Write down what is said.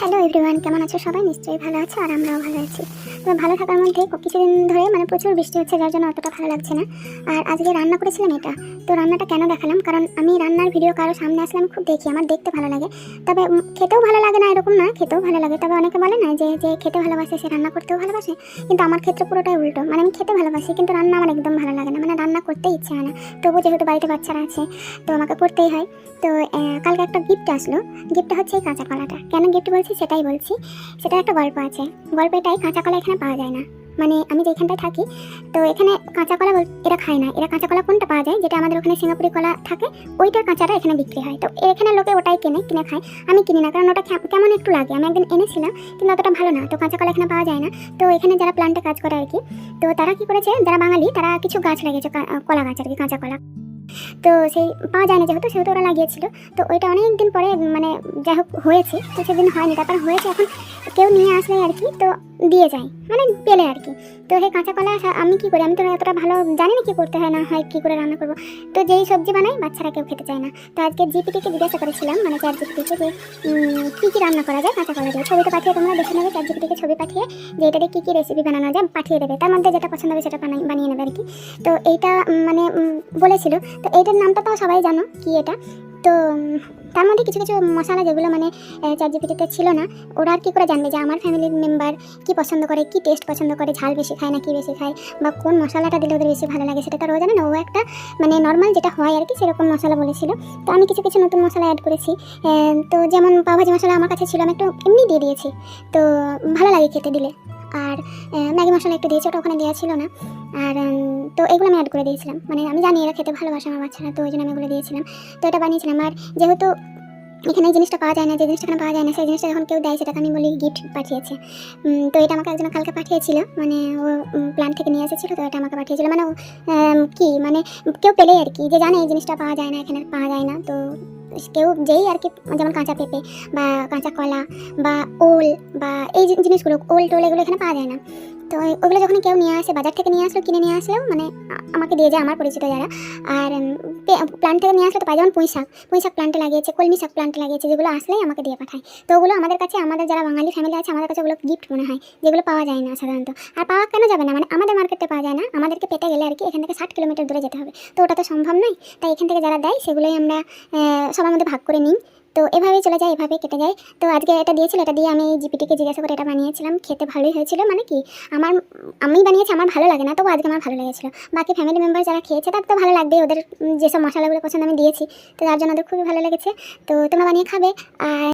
Hello everyone কেমন আছো সবাই? নিশ্চয়ই ভালো আছো আর আমরাও ভালো আছি। তো ভালো থাকার মধ্যে কিছুদিন ধরে মানে প্রচুর বৃষ্টি হচ্ছে, যার জন্য অতটা ভালো লাগছে না। আর আজকে রান্না করেছিলাম এটা। তো রান্নাটা কেন দেখালাম? কারণ আমি রান্নার ভিডিও কারও সামনে আসলে আমি খুব দেখি, আমার দেখতে ভালো লাগে। তবে খেতেও ভালো লাগে না এরকম না, খেতেও ভালো লাগে। তবে অনেকে বলে না যে যে খেতে ভালোবাসে, সে রান্না করতেও ভালোবাসে। কিন্তু আমার ক্ষেত্রে পুরোটাই উল্টো। মানে আমি খেতে ভালোবাসি, কিন্তু রান্না আমার একদম ভালো লাগে না। মানে রান্না করতে ইচ্ছে হয় না। তবু যেহেতু বাড়িতে বাচ্চারা আছে, তো আমাকে করতেই হয়। তো কালকে একটা গিফট আসলো। গিফটটা হচ্ছে এই কাঁচা কলাটা। কেন গিফট বলছি? সেটাই বলছি। সেটা একটা গল্প আছে। গল্পেটাই কাঁচা কলা এখানে পাওয়া যায় না। মানে আমি যেখানটায় থাকি, তো এখানে কাঁচা কলা এরা খায় না। এরা কাঁচা কলা কোনটা পাওয়া যায়? যেটা আমাদের ওখানে সিঙ্গাপুরি কলা থাকে, ওইটার কাঁচাটা এখানে বিক্রি হয়। তো এখানে লোকে ওটাই কেনে, কিনে খায়। আমি কিনি না, কারণ ওটা কেমন একটু লাগে। আমি একদিন এনেছিলাম, কিন্তু অতটা ভালো না। তো কাঁচা কলা এখানে পাওয়া যায় না। তো এখানে যারা প্লান্টে কাজ করে আর কি, তো তারা কি করেছে? যারা বাঙালি, তারা কিছু গাছ লাগিয়েছে কলা গাছ আর কি, কাঁচা কলা। তো সেই পাওয়া যায় না যেহেতু, সেহেতু ওরা লাগিয়েছিল। তো ওইটা অনেক দিন পরে মানে যাই হোক, হয়েছে। তো সেদিন হয়নি। তারপর হয়েছে এখন কেউ নিয়ে আসলে আর কি, তো দিয়ে যায় মানে পেলে আর কি। তো সেই কাঁচা কলা আমি কি করি? আমি তো এতটা ভালো জানি না কি করতে হয়, না হয় কি করে রান্না করব। তো যেই সবজি বানাই, বাচ্চারা কেউ খেতে চায় না। তো আজকে জিপিটিকে জিজ্ঞাসা করেছিলাম মানে চার জিপিটিকে যে কী কি রান্না করা যায় কাঁচা কলা দিয়ে। ছবিটা পাঠিয়ে তোমরা দেখে নেবে চার জিপিটিকে ছবি পাঠিয়ে যে এটা দিয়ে কী কী রেসিপি বানানো যায় পাঠিয়ে দেবে। তার মধ্যে যেটা পছন্দ হবে সেটা বানিয়ে নেবে আর কি। তো এইটা মানে বলেছিল। তো এইটার নামটা তো সবাই জানো, কি এটা? তো, তার মধ্যে কিছু কিছু মশলা যেগুলো মানে চার ছিল না, ওরা আর কী করে জানবে যে আমার ফ্যামিলির মেম্বার কি পছন্দ করে, কি টেস্ট পছন্দ করে, ঝাল বেশি খায় না কি বেশি খায়, বা কোন মশলাটা দিলে ওদের বেশি ভালো লাগে সেটা তো জানে না। ও একটা মানে নর্মাল যেটা হয় আর কি, সেরকম মশলা বলেছিল। তো আমি কিছু কিছু নতুন মশলা অ্যাড করেছি। তো যেমন পাওভাজি মশলা আমার কাছে ছিল, আমি একটু এমনি দিয়ে দিয়েছি। তো ভালো লাগে খেতে দিলে। আর ম্যাগি মশলা একটু দিয়েছি, ওটা ওখানে দেওয়া ছিল না। আর তো এগুলো আমি অ্যাড করে দিয়েছিলাম। মানে আমি জানি এরা খেতে ভালোবাসে আমার বাচ্চারা, তো ওই জন্য আমি এগুলো দিয়েছিলাম। তো এটা বানিয়েছিলাম। আর যেহেতু এখানে এই জিনিসটা পাওয়া যায় না, যে জিনিসটা এখানে পাওয়া যায় না, সেই জিনিসটা যখন কেউ দেয়, সেটাকে আমি বলি গিফট পাঠিয়েছে। তো এটা আমাকে একজন কালকে পাঠিয়েছিল। মানে ও প্ল্যান থেকে নিয়ে এসেছিল, তো এটা আমাকে পাঠিয়েছিল। মানে কি? মানে কেউ পেলে আর কি। যে জানে এই জিনিসটা পাওয়া যায় না, এখানে পাওয়া যায় না, তো কেউ যেই আর কি, যেমন কাঁচা পেঁপে বা কাঁচা কলা বা ওল বা এই জিনিসগুলো, ওল টোল এগুলো এখানে পাওয়া যায় না। তো ওগুলো যখন কেউ নিয়ে আসে, বাজার থেকে নিয়ে আসলো, কিনে নিয়ে আসলেও মানে আমাকে দিয়ে যায়, আমার পরিচিত যারা। আর প্লান্ট থেকে নিয়ে আসলে তো পাই যেমন পুঁই শাক পুঁই শাক প্লান্টে লাগিয়েছে, কলমি শাক প্লান্টে লাগিয়েছে, যেগুলো আসলেই আমাকে দিয়ে পাঠায়। তো ওগুলো আমাদের কাছে, আমাদের যারা বাঙালি ফ্যামিলি আছে, আমাদের কাছে ওগুলো গিফট মনে হয়, যেগুলো পাওয়া যায় না সাধারণত। আর পাওয়া কেন যাবে না? মানে আমাদের মার্কেটে পাওয়া যায় না, আমাদেরকে পেতে গেলে আর কি, এখান থেকে ষাট কিলোমিটার দূরে যেতে হবে। তো ওটা তো সম্ভব নয়। তাই এখান থেকে যারা দেয়, সেগুলোই আমরা সবার মধ্যে ভাগ করে নিই তো এভাবেই চলে যায় এভাবে কেটে যায়। তো আজকে এটা দিয়েছিল, এটা দিয়ে আমি জিপিটিকে জিজ্ঞাসা করে এটা বানিয়েছিলাম। খেতে ভালোই হয়েছিল মানে কি? আমার, আমি বানিয়েছি, আমার ভালো লাগে না তবু আজকে আমার ভালো লেগেছিলো। বাকি ফ্যামিলি মেম্বার যারা খেয়েছে তাদের তো ভালো লাগবেই ওদের যেসব মশলাগুলো পছন্দ আমি দিয়েছি। তো তার জন্য ওদের খুবই ভালো লেগেছে। তো তোমরা বানিয়ে খাবে, আর